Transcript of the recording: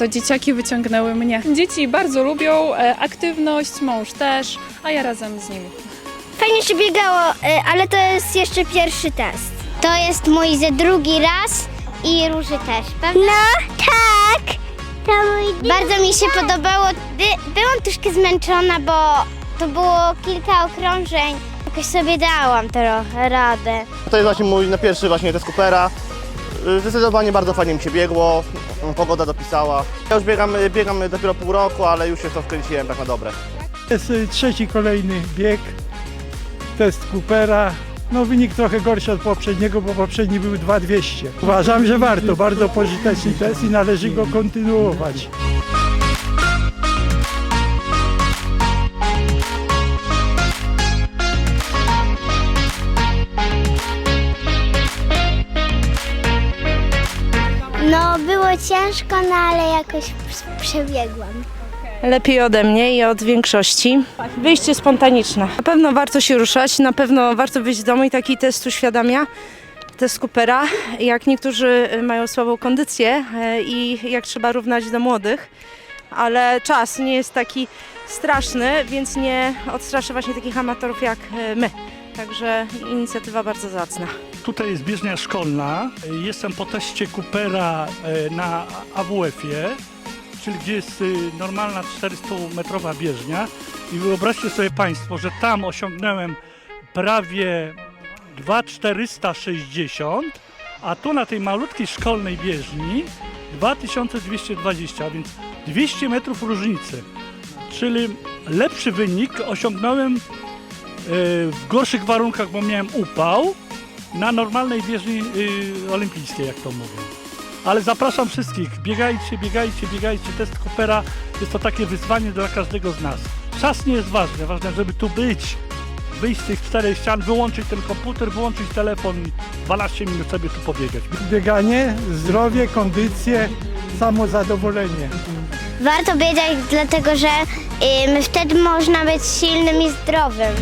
to dzieciaki wyciągnęły mnie. Dzieci bardzo lubią e, aktywność, mąż też, a ja razem z nimi. Fajnie się biegało, y, ale to jest jeszcze pierwszy test. To jest mój ze drugi raz i Róży też, prawda? No, tak. To mój Bardzo mi się podobało. By, byłam troszkę zmęczona, bo to było kilka okrążeń. Jakoś sobie dałam trochę radę. To jest właśnie mój na pierwszy właśnie test Coopera. Y, Zdecydowanie bardzo fajnie mi się biegło, pogoda dopisała. Ja już biegam, y, biegam dopiero pół roku, ale już się to wkręciłem tak na dobre. Jest y, trzeci kolejny bieg, test Coopera. No wynik trochę gorszy od poprzedniego, bo poprzedni był 2200. Uważam, że warto, bardzo pożyteczny test i należy go kontynuować. No, było ciężko, no ale jakoś przebiegłam. Lepiej ode mnie i od większości. Wyjście spontaniczne. Na pewno warto się ruszać, na pewno warto wyjść z domu i taki test uświadamia. Test Coopera, jak niektórzy mają słabą kondycję e, i jak trzeba równać do młodych, ale czas nie jest taki straszny, więc nie odstraszy właśnie takich amatorów jak e, my. Także inicjatywa bardzo zacna. Tutaj jest bieżnia szkolna. Jestem po teście Coopera e, na AWF-ie, czyli gdzie jest y, normalna 400-metrowa bieżnia. I wyobraźcie sobie Państwo, że tam osiągnąłem prawie 2460, a tu na tej malutkiej szkolnej bieżni 2220, a więc 200 metrów różnicy. Czyli lepszy wynik osiągnąłem w gorszych warunkach, bo miałem upał, na normalnej bieżni y, olimpijskiej, jak to mówię. Ale zapraszam wszystkich, biegajcie, biegajcie, biegajcie. Test Coopera jest to takie wyzwanie dla każdego z nas. Czas nie jest ważny, ważne, żeby tu być, wyjść z tych czterech ścian, wyłączyć ten komputer, wyłączyć telefon i 12 minut sobie tu pobiegać. Bieganie, zdrowie, kondycję, samozadowolenie. Warto biegać, dlatego że ym, wtedy można być silnym i zdrowym.